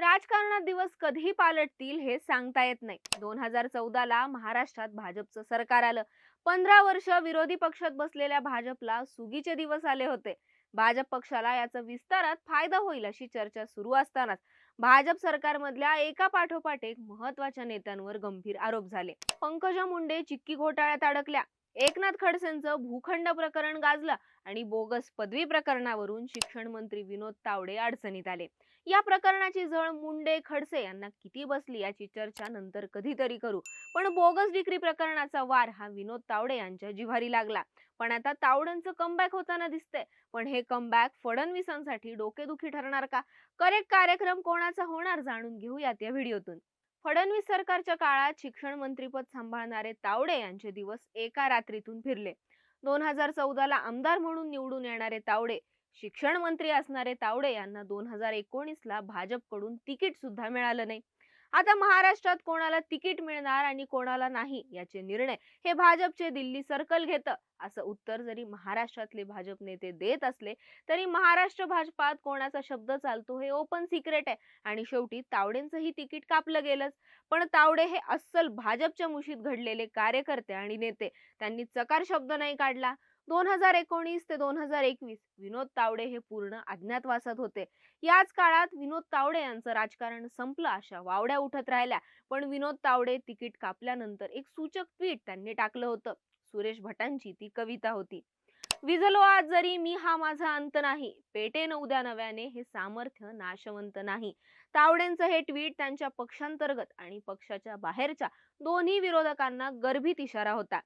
राजकारणात दिवस कधी पालटतील हे सांगता येत नाही. दोन हजार चौदाला महाराष्ट्रात भाजपचं सरकार आलं. पंधरा वर्ष विरोधी पक्षात बसलेल्या भाजपला सुगीचे दिवस आले होते. भाजप पक्षाला याचा विस्तारात फायदा होईल अशी चर्चा सुरू असतानाच भाजप सरकारमधल्या एका पाठोपाठ एक महत्त्वाच्या नेत्यांवर गंभीर आरोप झाले. पंकजा मुंडे चिक्की घोटाळ्यात अडकल्या. एकनाथ खडसेंचं भूखंड प्रकरण गाजलं आणि बोगस पदवी प्रकरणावरून शिक्षण मंत्री विनोद तावडे अडचणीत आले. या प्रकरणाची झळ मुंडे खडसे यांना किती बसली याची चर्चा नंतर कधीतरी करू. पण बोगस विक्री प्रकरणाचा वार हा विनोद तावडे यांच्या जिव्हारी लागला. पण आता तावडेंचं कमबॅक होताना दिसतंय. पण हे कमबॅक फडणवीसांसाठी डोकेदुखी ठरणार का? करेक्ट कार्यक्रम कोणाचा होणार जाणून घेऊयात या व्हिडिओतून. फडणवीस सरकारच्या काळात शिक्षण मंत्रीपद सांभाळणारे तावडे यांचे दिवस एका रात्रीतून फिरले. दोन हजार चौदाला आमदार म्हणून निवडून येणारे तावडे शिक्षण मंत्री असणारे तावडे यांना दोन हजार एकोणीसला भाजपकडून तिकीट सुद्धा मिळालं नाही. आता महाराष्ट्रात कोणाला तिकीट मिळणार आणि कोणाला नाही याचे निर्णय हे भाजपचे दिल्ली सर्कल घेतं. असं उत्तर जरी महाराष्ट्रातले भाजप नेते देत असले तरी महाराष्ट्र भाजपात कोणाचा शब्द चालतो हे ओपन सिक्रेट आहे आणि शेवटी तावडेंचंही तिकीट कापलं गेलंच. पण तावडे हे अस्सल भाजपच्या मुशीत घडलेले कार्यकर्ते आणि नेते त्यांनी चकार शब्द नाही काढला. दोन हजार एकोणीस ते दोन हजार एकवीस विनोद तावडे हे पूर्ण अज्ञातवासात होते. याच काळात विनोद तावडे यांचं राजकारण संपलं अशा वावड्या उठत राहिल्या. पण विनोद तावडे तिकीट कापल्यानंतर एक सूचक ट्विट त्यांनी टाकलं होतं. सुरेश भटांची ती कविता होती. विझलो आज जरी मी हा माझा अंत नाही. पेटेन उद्या नव्याने हे सामर्थ्य नाशवंत नाही. तावडेंचं हे ट्विट त्यांच्या पक्षांतर्गत आणि पक्षाच्या बाहेरच्या दोन्ही विरोधकांना गर्भित इशारा होता.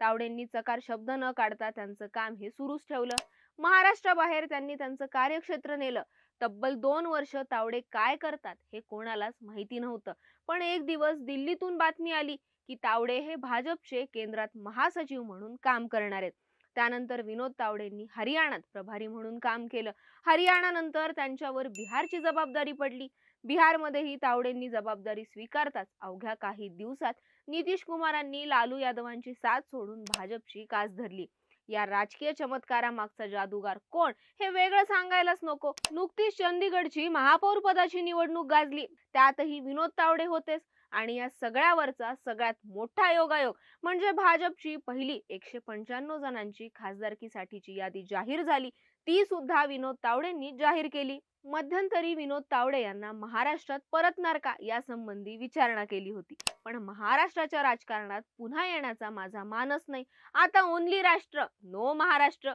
तावडेंनी चकार शब्द न काढता त्यांचं काम हे सुरूच ठेवलं. महाराष्ट्राबाहेर त्यांनी त्यांचं कार्यक्षेत्र नेलं. तब्बल दोन वर्ष तावडे काय करतात हे कोणालाच माहिती नव्हतं. पण एक दिवस दिल्लीतून बातमी आली की तावडे हे भाजपचे केंद्रात महासचिव म्हणून काम करणार आहेत. त्यानंतर विनोद तावडेंनी हरियाणात प्रभारी म्हणून काम केलं. हरियाणानंतर त्यांच्यावर बिहारची जबाबदारी पडली. बिहारमध्येही तावडेंनी जबाबदारी स्वीकारताच अवघ्या काही दिवसात नितीश कुमारांनी लालू यादवांची साथ सोडून भाजपची कास धरली. या राजकीय चमत्कारामागचा जादूगार कोण हे वेगळं सांगायलाच नको. नुकतीच चंदीगडची महापौर पदाची निवडणूक गाजली. त्यातही विनोद तावडे होतेच आणि या सगळ्यावरचा सगळ्यात मोठा योगायोग म्हणजे भाजपची पहिली एकशे पंच्याण्णव जणांची खासदारकीसाठीची यादी जाहीर झाली. ती सुद्धा विनोद तावडेंनी जाहीर केली. मध्यंतरी विनोद तावडे यांना महाराष्ट्रात परतणार का यासंबंधी विचारणा केली होती. पण महाराष्ट्राच्या राजकारणात पुन्हा येण्याचा माझा मानस नाही. आता ओनली राष्ट्र नो महाराष्ट्र.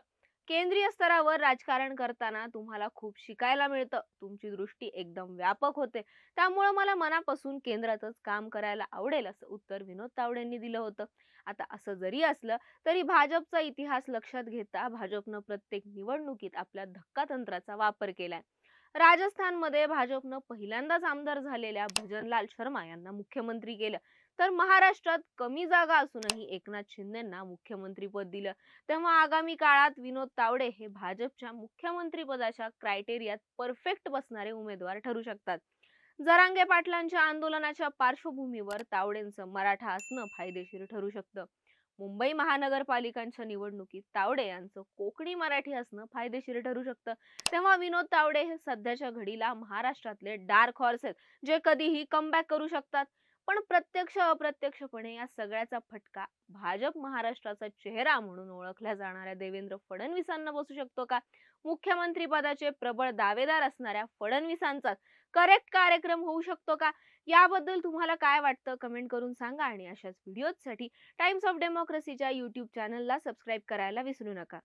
केंद्रीय स्तरावर राजकारण करताना तुम्हाला खूप शिकायला मिळतं. तुमची दृष्टी एकदम व्यापक होते. त्यामुळं मला मनापासून केंद्रातच काम करायला आवडेल असं उत्तर विनोद तावडेंनी दिलं होतं. आता असं जरी असलं तरी भाजपचा इतिहास लक्षात घेता भाजपनं प्रत्येक निवडणुकीत आपल्या धक्कातंत्राचा वापर केलाय. राजस्थानमध्ये भाजपनं पहिल्यांदाच आमदार झालेल्या भजनलाल शर्मा यांना मुख्यमंत्री केलं. तर महाराष्ट्रात कमी जागा असूनही एकनाथ शिंदेना मुख्यमंत्रीपद दिलं. तेव्हा आगामी काळात विनोद तावडे हे भाजपच्या मुख्यमंत्रीपदाच्या क्रायटेरियात परफेक्ट बसणारे उमेदवार ठरू शकतात. जरांगे पाटलांच्या आंदोलनाच्या पार्श्वभूमीवर तावडेंचं मराठा असणं फायदेशीर ठरू शकतं. मुंबई महानगरपालिकांच्या निवडणुकीत तावडे यांचं कोकणी मराठी असणं फायदेशीर ठरू शकतं. तेव्हा विनोद तावडे हे सध्याच्या घडीला महाराष्ट्रातले डार्क हॉर्स आहेत जे कधीही कमबॅक करू शकतात. पण प्रत्यक्ष अप्रत्यक्षपणे या सगळ्याचा फटका भाजप महाराष्ट्राचा चेहरा म्हणून ओळखल्या जाणाऱ्या देवेंद्र फडणवीसांना बसू शकतो का? मुख्यमंत्री पदाचे प्रबळ दावेदार असणाऱ्या फडणवीसांचाच करेक्ट कार्यक्रम होऊ शकतो का? याबद्दल तुम्हाला काय वाटतं? कमेंट करून सांगा आणि अशाच व्हिडिओसाठी टाइम्स ऑफ डेमोक्रेसीच्या युट्यूब चॅनलला सबस्क्राईब करायला विसरू नका.